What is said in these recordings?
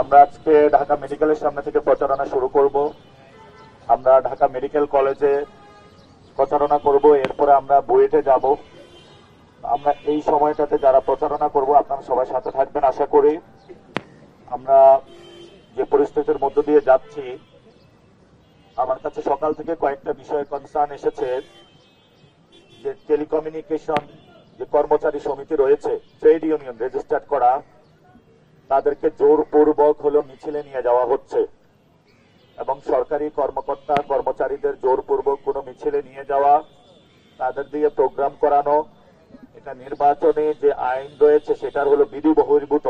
আমরা আজকে ঢাকা মেডিকেলের সামনে থেকে প্রচারণা শুরু করব। আমরা ঢাকা মেডিকেল কলেজে প্রচারণা করব, এরপরে আমরা বুয়েটে যাব। আমরা এই সময়টাতে যারা প্রচারণা করব, আপনারা সবাই সাথে থাকবেন, আশা করি। আমরা যে পরিস্থিতির মধ্য দিয়ে যাচ্ছি, আমার কাছে সকাল থেকে কয়েকটা বিষয়ে কনসার্ন এসেছে। যে টেলিকমিউনিকেশন যে কর্মচারী সমিতি রয়েছে, ট্রেড ইউনিয়ন রেজিস্টার্ড করা তাদেরকে জোরপূর্বক হলো মিছিলে নিয়ে যাওয়া হচ্ছে। এবং সরকারি কর্মকর্তা, কর্মচারীদের জোরপূর্বক কোনো মিছিলে নিয়ে যাওয়া, তাদের দিয়ে প্রোগ্রাম করানো, এটা নির্বাচনে যে আইন রয়েছে সেটার হলো বিধি বহির্ভূত।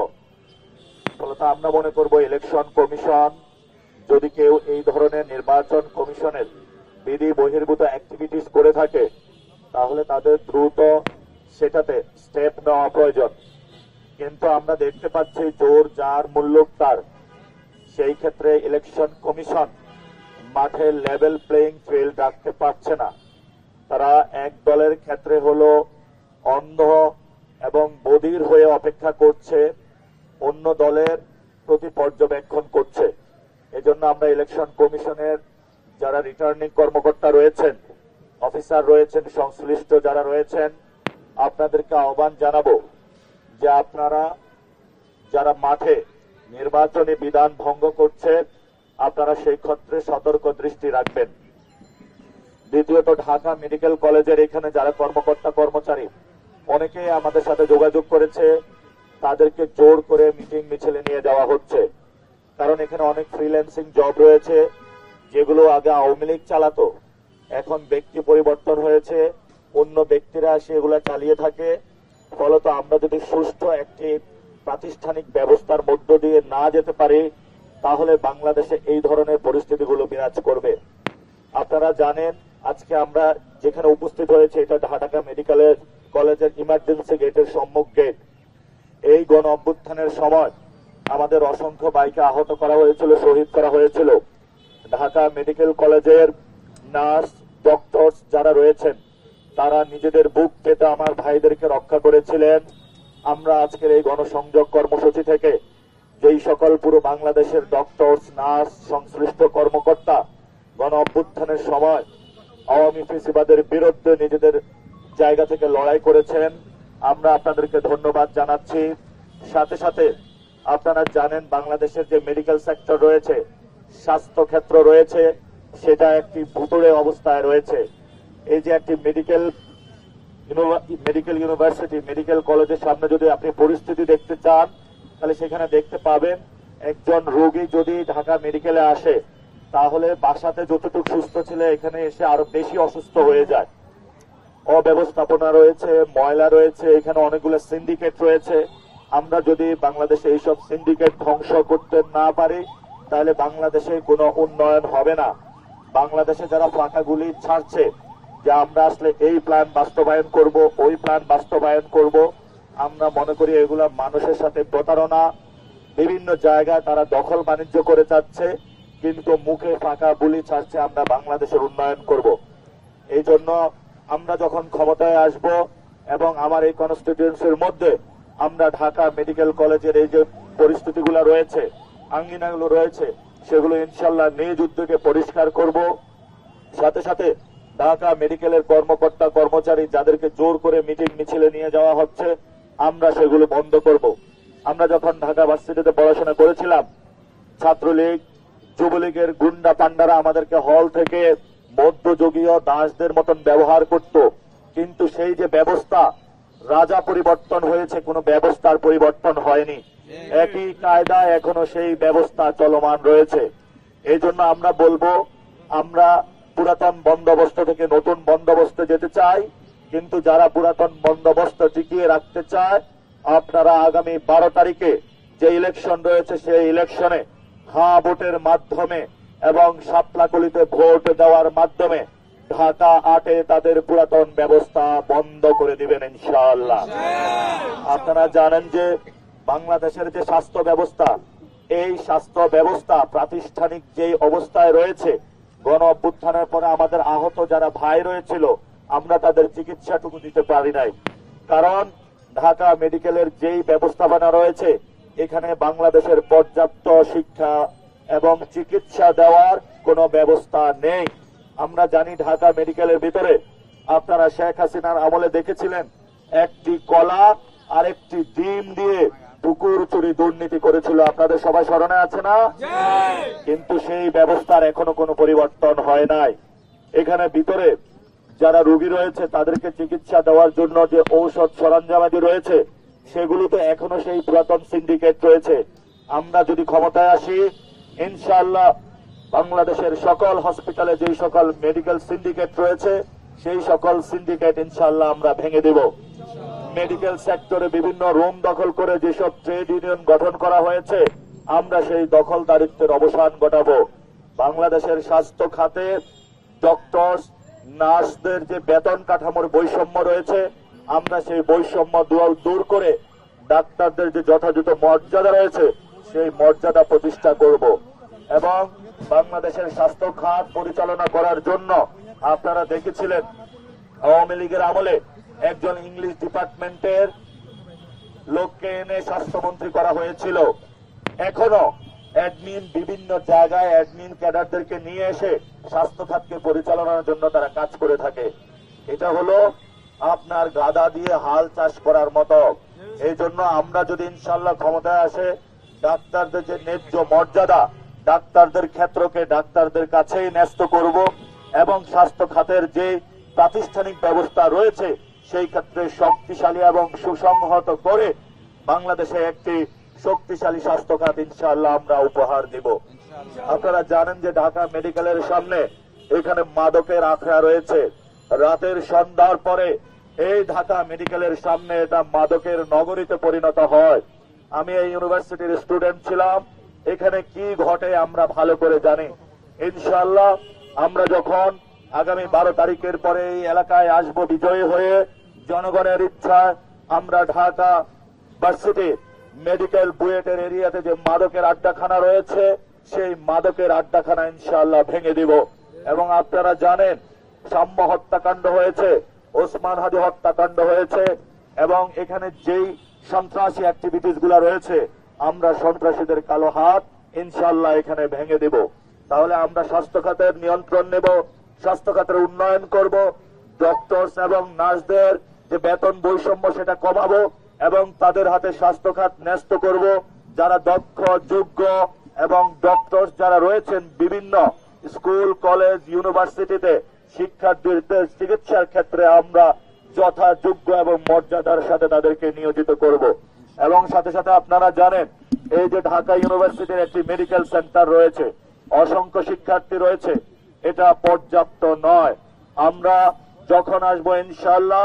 ফলত আমরা মনে করব ইলেকশন কমিশন, যদি কেউ এই ধরনের নির্বাচন কমিশনের বিধি বহির্ভূত অ্যাক্টিভিটিস করে থাকে, তাহলে তাদের দ্রুত সেটাতে স্টেপ নেওয়া প্রয়োজন। কিন্তু আমরা দেখতে পাচ্ছি জোর যার মূল্য তার। সেই ক্ষেত্রে ইলেকশন কমিশন মাঠে লেভেল প্লেইং ফিল্ড রাখতে পারছে না। তারা এক দলের ক্ষেত্রে হলো অন্ধ এবং বধির হয়ে অপেক্ষা করছে, অন্য দলের প্রতি পর্যবেক্ষণ করছে। এজন্য আমরা ইলেকশন কমিশনের যারা রিটার্নিং কর্মকর্তা রয়েছেন অফিসার রয়েছেন, সংশ্লিষ্ট যারা রয়েছেন, আপনাদেরকে আহ্বান জানাব যে আপনারা যারা মাঠে নির্বাচনী বিধান ভঙ্গ করছে আপনারা সেই ক্ষেত্রে সতর্ক দৃষ্টি রাখবেন। দ্বিতীয়ত, ঢাকা মেডিকেল কলেজের এখানে যারা কর্মকর্তা, কর্মচারী, অনেকেই আমাদের সাথে যোগাযোগ করেছে। তাদেরকে জোর করে মিটিং মিছিলে নিয়ে যাওয়া হচ্ছে। কারণ এখানে অনেক ফ্রিল্যান্সিং জব রয়েছে, যেগুলো আগে আওয়ামী লীগ চালাতো, এখন ব্যক্তি পরিবর্তন হয়েছে, অন্য ব্যক্তিরা সেগুলো চালিয়ে থাকে। ফলত আমরা যদি সুস্থ একটি প্রাতিষ্ঠানিক ব্যবস্থার মধ্য দিয়ে না যেতে পারি, তাহলে বাংলাদেশে এই ধরনের পরিস্থিতিগুলো বিরাজ করবে। আপনারা জানেন, আজকে আমরা যেখানে উপস্থিত হয়েছে, এটা ঢাকা মেডিকেলের কলেজের ইমার্জেন্সি গেটের সম্মুখ গেট। এই গণ অভ্যুত্থানের সময় আমাদের অসংখ্য বাইকে আহত করা হয়েছিল, শহীদ করা হয়েছিল। ঢাকা মেডিকেল কলেজের নার্স ডক্টর যারা রয়েছেন তারা নিজেদের বুক পেতে আমার ভাইদেরকে রক্ষা করেছিলেন। আমরা আজকের এই গণসংযোগ কর্মসূচি থেকে যেই সকল পুরো বাংলাদেশের ডক্টরস নার্স সংশ্লিষ্ট কর্মকর্তা গণ অভ্যুত্থানের সময় আওয়ামী ফেসিবাদের বিরুদ্ধে নিজেদের জায়গা থেকে লড়াই করেছেন, আমরা আপনাদেরকে ধন্যবাদ জানাচ্ছি। সাথে সাথে আপনারা জানেন বাংলাদেশের যে মেডিকেল সেক্টর রয়েছে স্বাস্থ্য ক্ষেত্র রয়েছে, সেটা একটি ভুতুড়ে অবস্থায় রয়েছে। এই যে একটি মেডিকেল মেডিকেল ইউনিভার্সিটি, মেডিকেল কলেজের সামনে যদি আপনি পরিস্থিতি দেখতে চান, তাহলে সেখানে দেখতে পাবেন একজন রোগী যদি ঢাকা মেডিকেলে আসে, তাহলে বাসাতে যতটুকু সুস্থ ছিল এখানে এসে আরও বেশি অসুস্থ হয়ে যায়। অব্যবস্থাপনা রয়েছে, ময়লা রয়েছে, এখানে অনেকগুলো সিন্ডিকেট রয়েছে। আমরা যদি বাংলাদেশে এইসব সিন্ডিকেট ধ্বংস করতে না পারি, তাহলে বাংলাদেশে কোনো উন্নয়ন হবে না। বাংলাদেশে যারা ফাঁকা গুলি ছাড়ছে যে আমরা আসলে এই প্ল্যান বাস্তবায়ন করব, ওই প্ল্যান বাস্তবায়ন করব। আমরা মনে করি এগুলা মানুষের সাথে প্রতারণা। বিভিন্ন জায়গায় তারা দখল বাণিজ্য করে যাচ্ছে, কিন্তু মুখে ফাঁকা বুলি ছাড়ছে আমরা বাংলাদেশের উন্নয়ন করব। এই জন্য আমরা যখন ক্ষমতায় আসব এবং আমার এই কনস্টিটিউয়েন্সির মধ্যে আমরা ঢাকা মেডিকেল কলেজের এই যে পরিস্থিতিগুলো রয়েছে, আঙ্গিনাগুলো রয়েছে, সেগুলো ইনশাল্লাহ নিজ উদ্যোগে পরিষ্কার করব। সাথে সাথে ঢাকা মেডিকেলের কর্মকর্তা কর্মচারী যাদেরকে জোর করে মিটিং মিছিলে নিয়ে যাওয়া হচ্ছে, আমরা সেগুলো বন্ধ করব। আমরা যখন ঢাকা ভার্সিটিতে পড়াশোনা করেছিলাম, ছাত্রলীগ, যুবলীগের গুন্ডা পান্ডারা আমাদেরকে হল থেকে মধ্যযুগীয় দাসদের মতন ব্যবহার করত। কিন্তু সেই যে ব্যবস্থা, রাজা পরিবর্তন হয়েছে, কোনো ব্যবস্থার পরিবর্তন হয়নি। একই কায়দা এখনও সেই ব্যবস্থা চলমান রয়েছে। এই জন্য আমরা বলব, আমরা পুরাতন বন্দোবস্ত থেকে নতুন বন্দোবস্তে যেতে চাই কিন্তু যারা পুরাতন বন্দোবস্ত টিকিয়ে রাখতে চায়, আপনারা আগামী বারো তারিখে যে ইলেকশন রয়েছে সেই ইলেকশনে হ্যাঁ ভোটের মাধ্যমে এবং সাপলাকুলিতে ভোট দেওয়ার মাধ্যমে ঢাকা আটে তাদের পুরাতন ব্যবস্থা বন্ধ করে দিবেন ইনশাআল্লাহ। আপনারা জানেন যে বাংলাদেশের যে স্বাস্থ্য ব্যবস্থা, এই স্বাস্থ্য ব্যবস্থা প্রাতিষ্ঠানিক যে অবস্থায় রয়েছে গণ অভ্যুত্থানের পরে আমাদের আহত যারা ভাই রয়েছিল, আমরা তাদের চিকিৎসাটুকু দিতে পারি নাই। কারণ ঢাকা মেডিকেলের যেই ব্যবস্থাপনা রয়েছে, এখানে বাংলাদেশের পর্যাপ্ত শিক্ষা এবং চিকিৎসা দেওয়ার কোনো ব্যবস্থা নেই। আমরা জানি ঢাকা মেডিকেলের ভিতরে, আপনারা শেখ হাসিনার আমলে দেখেছিলেন, একটি কলা আর একটি ডিম দিয়ে পুকুর চুরি দুর্নীতি করেছিল। আপনাদের সবাই স্মরণে আছে না? কিন্তু সেই ব্যবস্থার এখনও কোনো পরিবর্তন হয় নাই। এখানে ভিতরে যারা রোগী রয়েছে তাদেরকে চিকিৎসা দেওয়ার জন্য যে ঔষধ সরঞ্জামাদি রয়েছে সেগুলো তো এখনও সেই পুরাতন সিন্ডিকেট রয়েছে। আমরা যদি ক্ষমতায় আসি ইনশাআল্লাহ বাংলাদেশের সকল হসপিটালে যেই সকল মেডিকেল সিন্ডিকেট রয়েছে সেই সকল সিন্ডিকেট ইনশাআল্লাহ আমরা ভেঙে দেব। মেডিকেল সেক্টরে বিভিন্ন রুম দখল করে যেসব ট্রেড ইউনিয়ন গঠন করা হয়েছে, আমরা সেই দখলদারিত্বের অবসান ঘটাবো। বাংলাদেশের স্বাস্থ্য খাতে ডক্টর নার্সদের যে বেতন কাঠামোর বৈষম্য রয়েছে, আমরা সেই বৈষম্য দূর- দূর করে ডাক্তারদের যে যথাযথ মর্যাদা রয়েছে, সেই মর্যাদা প্রতিষ্ঠা করব। এবং বাংলাদেশের স্বাস্থ্য খাত পরিচালনা করার জন্য আপনারা দেখেছিলেন, আওয়ামী লীগের আমলে একজন ইংলিশ ডিপার্টমেন্টের লোককে এনে স্বাস্থ্যমন্ত্রী করা হয়েছিল। এখনও অ্যাডমিন বিভিন্ন জায়গায় অ্যাডমিন ক্যাডারদেরকে নিয়ে এসে স্বাস্থ্য খাতকে পরিচালনার জন্য তারা কাজ করে থাকে। এটা হলো আপনার গাদা দিয়ে হাল চাষ করার মতো। এই জন্য আমরা যদি ইনশাল্লাহ ক্ষমতায় আসে, ডাক্তারদের যে ন্যায্য মর্যাদা, ডাক্তারদের ক্ষেত্রকে ডাক্তারদের কাছেই ন্যস্ত করব এবং স্বাস্থ্য খাতের যে প্রাতিষ্ঠানিক ব্যবস্থা রয়েছে সেই ক্ষেত্রে শক্তিশালী এবং সুসংহত করে বাংলাদেশে একটি শক্তিশালী স্বাস্থ্য খাত ইনশাআল্লাহ আমরা উপহার দিব। আপনারা জানেন যে ঢাকা মেডিকেলের সামনে এখানে মাদকের আখড়া রয়েছে। রাতের সন্ধ্যার পরে এই ঢাকা মেডিকেলের সামনে এটা মাদকের নগরীতে পরিণত হয়। আমি এই ইউনিভার্সিটির স্টুডেন্ট ছিলাম। এখানে কি ঘটে আমরা ভালো করে জানি। ইনশাল্লাহ আমরা যখন আগামী বারো তারিখের পরে এই এলাকায় আসব বিজয়ী হয়ে জনগণের ইচ্ছায় আমরা ঢাকা ভার্সিটি মেডিকেল বুয়েটের এরিয়াতে যে মাদকের আড্ডাখানা রয়েছে, সেই মাদকের আড্ডাখানা ইনশাল্লাহ ভেঙে দিব। এবং আপনারা জানেন, সাম্য হত্যাকাণ্ড হয়েছে, ওসমান হাদি হত্যাকাণ্ড হয়েছে, এবং এখানে যেই সন্ত্রাসী অ্যাক্টিভিটিসগুলা রয়েছে, আমরা সন্ত্রাসীদের কালো হাত ইনশাল্লাহ এখানে ভেঙে দেব। তাহলে আমরা স্বাস্থ্য খাতের নিয়ন্ত্রণ নেব, স্বাস্থ্য খাতের উন্নয়ন করব ডক্টরস এবং নার্সদের যে বেতন বৈষম্য সেটা কমাবো এবং তাদের হাতে স্বাস্থ্য খাত ন্যস্ত করব, যারা দক্ষ, যোগ্য এবং ডক্টর যারা রয়েছেন বিভিন্ন স্কুল, কলেজ ইউনিভার্সিটিতে শিক্ষার্থীদের চিকিৎসার ক্ষেত্রে আমরা যথাযোগ্য এবং মর্যাদার সাথে তাদেরকে নিয়োজিত করব। এবং সাথে সাথে আপনারা জানেন, এই যে ঢাকা ইউনিভার্সিটির একটি মেডিকেল সেন্টার রয়েছে, অসংখ্য শিক্ষার্থী রয়েছে, এটা পর্যাপ্ত নয়। আমরা যখন আসব ইনশাল্লাহ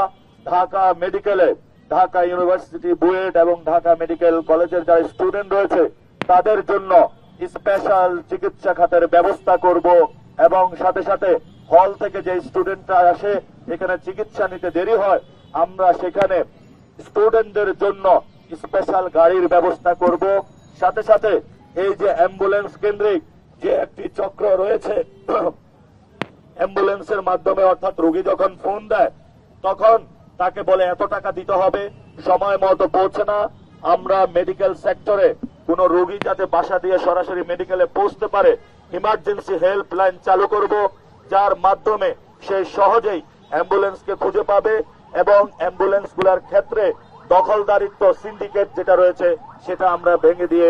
ঢাকা মেডিকেলে, ঢাকা ইউনিভার্সিটি, বুয়েট এবং ঢাকা মেডিকেল কলেজের যারা স্টুডেন্ট রয়েছে, তাদের জন্য স্পেশাল চিকিৎসা খাতের ব্যবস্থা করব এবং সাথে সাথে হল থেকে যে স্টুডেন্টরা আসে, এখানে চিকিৎসা নিতে দেরি হয়, আমরা সেখানে স্টুডেন্টদের জন্য স্পেশাল গাড়ির ব্যবস্থা করব। সাথে সাথে এই যে অ্যাম্বুলেন্স কেন্দ্রিক যে একটি চক্র রয়েছে, অ্যাম্বুলেন্সের মাধ্যমে অর্থাৎ রোগী যখন ফোন দেয়, তখন তাকে বলে এত টাকা দিতে হবে, সময় মতো পৌঁছে না। আমরা মেডিকেল সেক্টরে কোন রোগী যাতে বাসা দিয়ে সরাসরি মেডিকেলে পৌঁছতে পারে ইমার্জেন্সি হেল্পলাইন চালু করব, যার মাধ্যমে সে সহজেই অ্যাম্বুলেন্সকে খুঁজে পাবে এবং অ্যাম্বুলেন্সগুলার ক্ষেত্রে দখলদারিত্ব সিন্ডিকেট যেটা রয়েছে, সেটা আমরা ভেঙে দিয়ে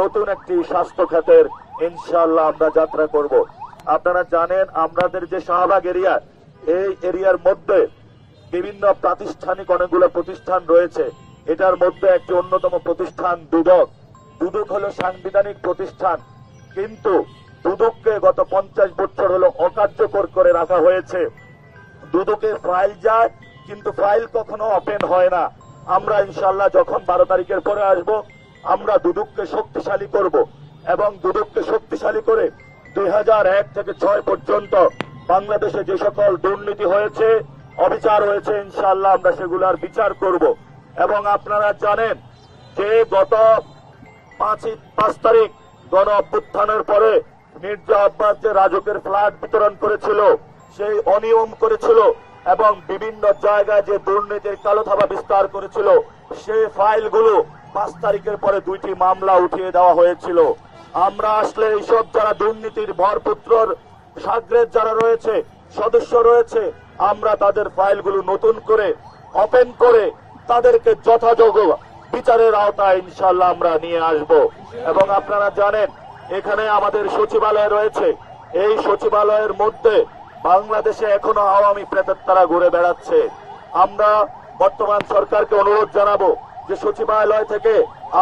নতুন একটি স্বাস্থ্য খাতের ইনশাল্লাহ আমরা যাত্রা করব। আপনারা জানেন আমাদের যে শাহবাগ এরিয়া এই এরিয়ার মধ্যে বিভিন্ন প্রাতিষ্ঠানিক অনেকগুলো প্রতিষ্ঠান রয়েছে। এটার মধ্যে একটি অন্যতম প্রতিষ্ঠান দুদক। দুদক হলো সাংবিধানিক প্রতিষ্ঠান। কিন্তু দুদককে গত পঞ্চাশ বছর হলো অকার্যকর করে রাখা হয়েছে। দুদকের ফাইল যায়, কিন্তু ফাইল কখনো ওপেন হয় না। আমরা ইনশাল্লাহ যখন বারো তারিখের পরে আসব, আমরা দুদককে শক্তিশালী করব। এবং দুদককে শক্তিশালী করে দুই হাজার এক থেকে ছয় পর্যন্ত বাংলাদেশে যে সকল দুর্নীতি হয়েছে অবিচার হয়েছে ইনশাল্লাহ আমরা সেগুলার বিচার করব। এবং আপনারা জানেন যে গত পাঁচই, পাঁচ তারিখ গণ অভ্যুত্থানের পরে মির্জা আব্বাস যে রাজকের ফ্ল্যাট বিতরণ করেছিল, সেই অনিয়ম করেছিল এবং বিভিন্ন জায়গায় যে দুর্নীতির কালো থাবা বিস্তার করেছিল, সেই ফাইলগুলো পাঁচ তারিখের পরে দুইটি মামলা উঠিয়ে দেওয়া হয়েছিল। আমরা আসলে এইসব যারা দুর্নীতির ভরপুত্রর সাগরের যারা রয়েছে, সদস্য রয়েছে আমরা তাদের ফাইলগুলো নতুন করে ওপেন করে তাদেরকে যথাযোগ্য বিচারের আওতায় ইনশাল্লাহ আমরা নিয়ে আসব। এবং আপনারা জানেন, এখানে আমাদের সচিবালয় রয়েছে। এই সচিবালয়ের মধ্যে বাংলাদেশে এখনও আওয়ামী প্রেতাত্মারা ঘুরে বেড়াচ্ছে। আমরা বর্তমান সরকারকে অনুরোধ জানাব যে সচিবালয় থেকে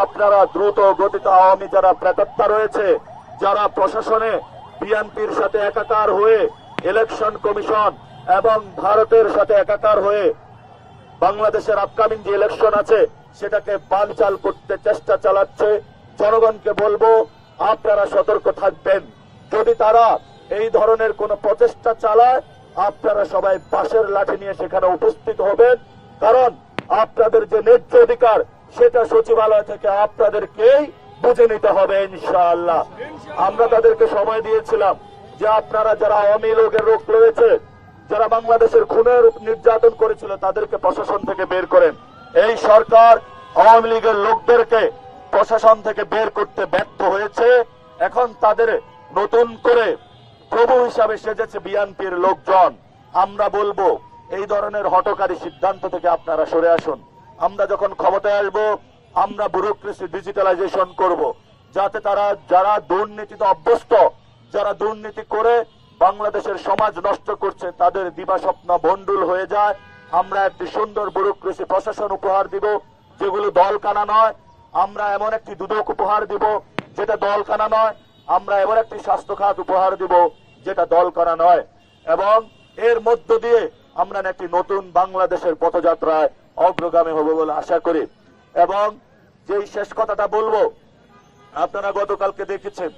আপনারা দ্রুত গতিতে আওয়ামী যারা প্রেতাত্মা রয়েছে, যারা প্রশাসনে বিএনপির সাথে একাকার হয়ে ইলেকশন কমিশন এবং ভারতের সাথে একাকার হয়ে বাংলাদেশের আপকামিং যে ইলেকশন আছে, সেটাকে বানচাল করতে চেষ্টা চালাচ্ছে। জনগণকে বলব, আপনারা সতর্ক থাকবেন। যদি তারা এই ধরনের কোন প্রচেষ্টা চালায়, আপনারা সবাই বাঁশের লাঠি নিয়ে সেখানে উপস্থিত হবেন। কারণ আপনাদের যে ন্যায্য অধিকার, সেটা সচিবালয় থেকে আপনাদেরকেই বুঝে নিতে হবে, ইনশাআল্লাহ। আমরা তাদেরকে সময় দিয়েছিলাম যে আপনারা যারা লোকের রোগ রয়েছে যারা বাংলাদেশের খুনের নির্যাতন করেছিল, তাদেরকে প্রশাসন থেকে বের করেন। এই সরকার আওয়ামী লীগের লোকদেরকে প্রশাসন থেকে বের করতে ব্যর্থ হয়েছে। এখন তাদের নতুন করে প্রভু হিসাবে সেজেছে বিএনপির লোকজন। আমরা বলব, এই ধরনের হটকারী সিদ্ধান্ত থেকে আপনারা সরে আসুন। আমরা যখন ক্ষমতায় আসব, আমরা ব্যুরোক্রেসি ডিজিটালাইজেশন করব। যাতে তারা, যারা দুর্নীতিতে অভ্যস্ত, যারা দুর্নীতি করে বাংলাদেশের সমাজ নষ্ট করছে, তাদের দিবা স্বপ্ন বন্ডুল হয়ে যায়। আমরা একটি সুন্দর ব্যুরোক্রেসি প্রশাসন উপহার দিব, যেগুলো দল কানা নয়। আমরা এমন একটি দুদক উপহার দিব, যেটা দল কানা নয়। আমরা এমন একটি স্বাস্থ্য খাত উপহার দিব, যেটা দল কানা নয়। এবং এর মধ্য দিয়ে আমরা একটি নতুন বাংলাদেশের পথযাত্রায় অগ্রগামী হব বলে আশা করি। এবং যেই শেষ কথাটা বলব, আপনারা গতকালকে দেখেছেন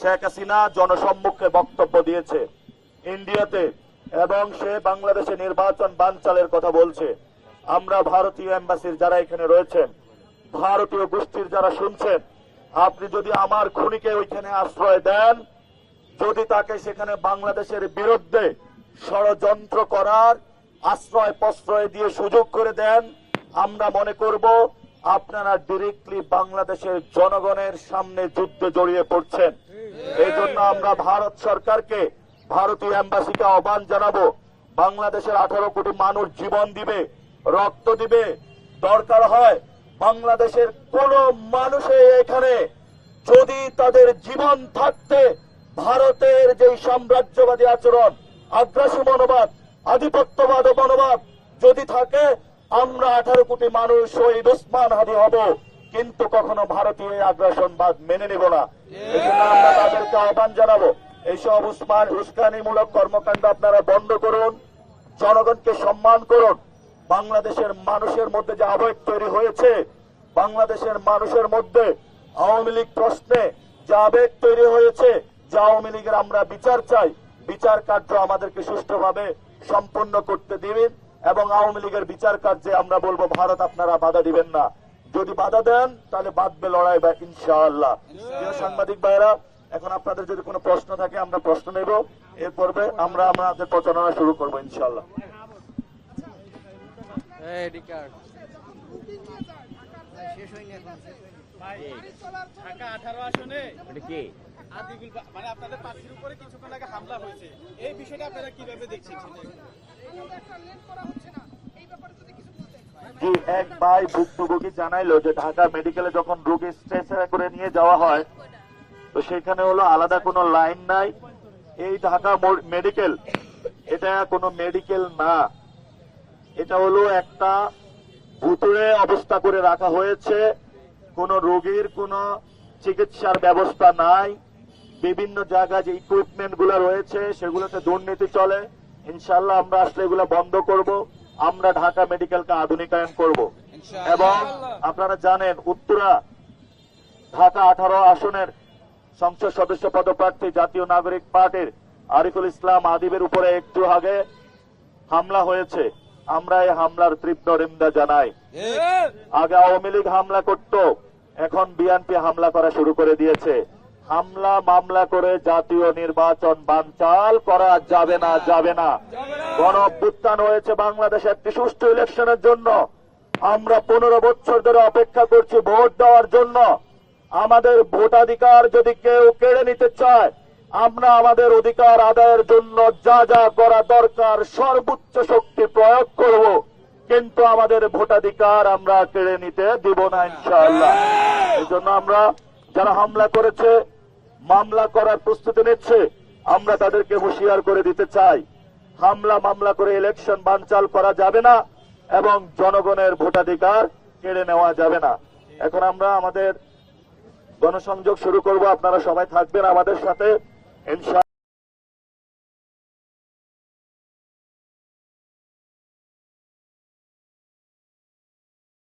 শেখ হাসিনা জনসম্মুখে বক্তব্য দিয়েছে। ইন্ডিয়াতে এবং সে বাংলাদেশে নির্বাচন বানচালের কথা বলছে। আমরা ভারতীয় এম্বাসির যারা এখানে রয়েছেন, ভারতীয় গোষ্ঠীর যারা শুনছেন, আপনি যদি আমার খুনিকে ওইখানে আশ্রয় দেন, যদি তাকে সেখানে বাংলাদেশের বিরুদ্ধে ষড়যন্ত্র করার আশ্রয় প্রশ্রয় দিয়ে সুযোগ করে দেন, আমরা মনে করব আপনারা ডিরেক্টলি বাংলাদেশের জনগণের সামনে যুদ্ধে জড়িয়ে পড়ছেন। এই জন্য আমরা ভারত সরকারকে ভারতীয় এম্বাসিকে আহ্বান জানাব, বাংলাদেশের আঠারো কোটি মানুষ জীবন দিবে, রক্ত দিবে। দরকার হয় বাংলাদেশের কোন মানুষে এখানে যদি তাদের জীবন থাকতে ভারতের যে সাম্রাজ্যবাদী আচরণ, আগ্রাসী মনোভাব, আধিপত্যবাদ মনোভাব যদি থাকে, আমরা আঠারো কোটি মানুষ শহীদ উসমান হাদি হব। কিন্তু কখনো ভারতীয় আগ্রাসনবাদ মেনে নেব না। আমরা তাদেরকে আহ্বান জানাব এইসব উসমান উস্কানিমূলক কর্মকাণ্ড আপনারা বন্ধ করুন, জনগণকে সম্মান করুন। বাংলাদেশের মানুষের মধ্যে যে আবেগ তৈরি হয়েছে, বাংলাদেশের মানুষের মধ্যে আওয়ামী লীগ প্রশ্নে যে আবেগ তৈরি হয়েছে, যে আওয়ামী লীগের আমরা বিচার চাই, বিচার কার্য আমাদেরকে সুষ্ঠুভাবে সম্পন্ন করতে দিবেন এবং আওয়ামী লীগের বিচার কার্যে আমরা বলব, ভারত আপনারা বাধা দিবেন না। যদি বাধা দেন তাহলে বাঁধবে লড়াই বা ইনশাআল্লাহ। প্রিয় সাংবাদিক ভাইরা এখন আপনাদের যদি কোনো প্রশ্ন থাকে আমরা প্রশ্ন নেব। এর পর্বে আমরা আমাদের প্রচারণা শুরু করব ইনশাআল্লাহ। ঢাকা আঠারো আসনে? কি? মানে আপনাদের প্রার্থীর উপরে কিছুক্ষণ আগে হামলা হয়েছে। এই বিষয়টা আপনারা কীভাবে দেখছেন? জি, এক ভাই ভুক্তভোগী জানাইলো যে ঢাকা মেডিকেলে যখন রোগী স্ট্রেচারে করে নিয়ে যাওয়া হয়, তো সেখানে হলো আলাদা কোনো লাইন নাই। এই ঢাকা মেডিকেল, এটা কোনো মেডিকেল না। এটা হলো একটা ভুতুরে অবস্থা করে রাখা হয়েছে। কোন রোগীর কোনো চিকিৎসার ব্যবস্থা নাই। বিভিন্ন জায়গায় যে ইকুইপমেন্টগুলো রয়েছে, সেগুলোতে দুর্নীতি চলে। ইনশাল্লাহ আমরা আসলে এগুলো বন্ধ করব। আমরা ঢাকা মেডিকেলকে আধুনিকায়ন করব। এবং আপনারা জানেন উত্তরা ঢাকা আঠারো আসনের সংসদ সদস্য পদপ্রার্থী জাতীয় নাগরিক পার্টির আরিফুল ইসলাম আদিবের উপরে একটু আগে হামলা হয়েছে। আমরা এই হামলার তীব্র নিন্দা জানাই। আগে আওয়ামী লীগ হামলা করত এখন বিএনপি হামলা করা শুরু করে দিয়েছে। হামলা মামলা করে জাতীয় নির্বাচন বানচাল করা যাবে না যাবে না। গণ হয়েছে বাংলাদেশে একটি সুষ্ঠু ইলেকশনের জন্য। আমরা পনেরো বছর ধরে অপেক্ষা করছি ভোট দেওয়ার জন্য। আমাদের ভোটাধিকার যদি কেউ কেড়ে নিতে চায়, আমরা আমাদের অধিকার আদায়ের জন্য যা যা করা দরকার সর্বোচ্চ শক্তি প্রয়োগ করব। কিন্তু আমাদের ভোটাধিকার আমরা কেড়ে নিতে দিব না ইনশাআল্লাহ। এই জন্য আমরা যারা হামলা করেছে মামলা করার প্রস্তুতি নিচ্ছে। আমরা তাদেরকে হুঁশিয়ার করে দিতে চাই। হামলা মামলা করে ইলেকশন বানচাল করা যাবে না এবং জনগণের ভোটাধিকার কেড়ে নেওয়া যাবে না। এখন আমরা আমাদের গণসংযোগ শুরু করব। আপনারা সবাই থাকবেন আমাদের সাথে। ইনশা